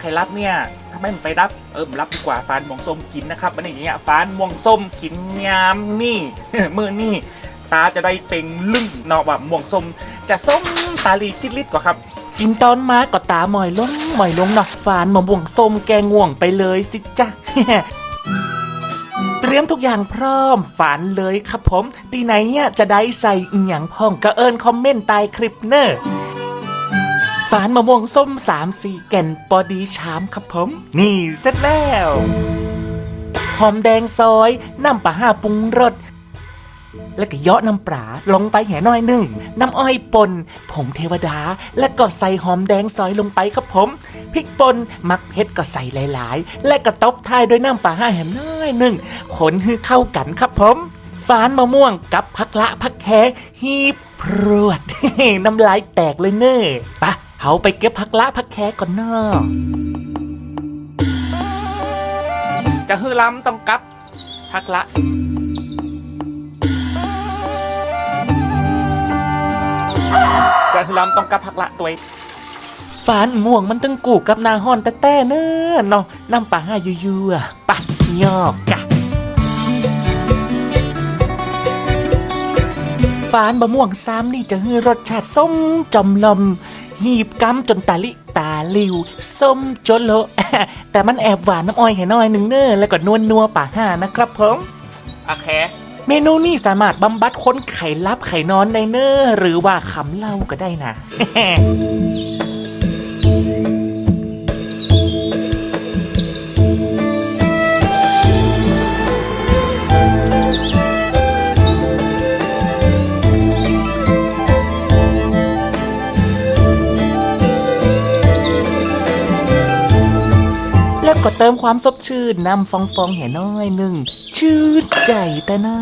ใครรับเนี่ยทำไมมันไปรับ เออรับดีกว่าฟานม่วงส้มกินนะครับวันนี้เนี่ยฟานม่วงส้มกินยามนี่มือนี่ตาจะได้เป่งลึ่งเนอกว่าม่วงส้มจะส้มตาลีจิตลิดกว่าครับ กินตอนมาก็ตาหมอยลงหมอยลงเนาะฝานมะม่วงส้มแกง่วงไปเลยสิจ้ะเตรียมทุกอย่างพร้อมฝานเลยครับผม ตีไหนเนี่ยจะได้ใส่อหย่างพ่องก็เอิญคอมเมนต์ใต้คลิปเนอะ ฝานมะม่วงส้มสามสี่แก่นปอดีชามครับผม นี่เสร็จแล้วหอมแดงซอยน้ำปลาห้าปรุงรสแล้วก็เยาะน้ำปลาลงไปแห่น้อยหนึ่งน้ำอ้อยป่นผงเทวดา แล้วก็ใส่หอมแดงซอยลงไปครับผมพริกป่นมักเผ็ดก็ใส่หลาย ๆ และก็ตบท้ายด้วยน้ำปลาห้าแหมน้อยหนึ่งขนให้เข้ากันครับผมฝานมะม่วงกับพักละพักแคฮีบพรวดน้ำลายแตกเลยเนอะปะ เฮาไปเก็บพักละพักแคก่อนเนอะจะฮือล้ำต้องกลับ พักละจะฮือล้ำต้องกลับพักละตัวเองฝานม่วงมันตึงกูกับนาฮอนแต่แต่เนอะเนาะน้ำปลาห้ายั่วๆปะยอกกะฝานบะม่วงซ้ำนี่จะให้รสชาติส้มจอมลม หีบกำจนตาลิตาลิวส้มจนโลแต่มันแอบหวานน้ำอ้อยให้น้อยหนึ่งเนอแล้วก็นวลนัวป่าห้านะครับผมโอเคเมนูนี้สามารถบำบัดคนไข้ลับไข้นอนได้เนอหรือว่าขำเหล้าก็ได้นะ ก็เติมความสดชื่นนำฟองฟองแห่น้อยหนึ่ง ชื่นใจแต่หน้า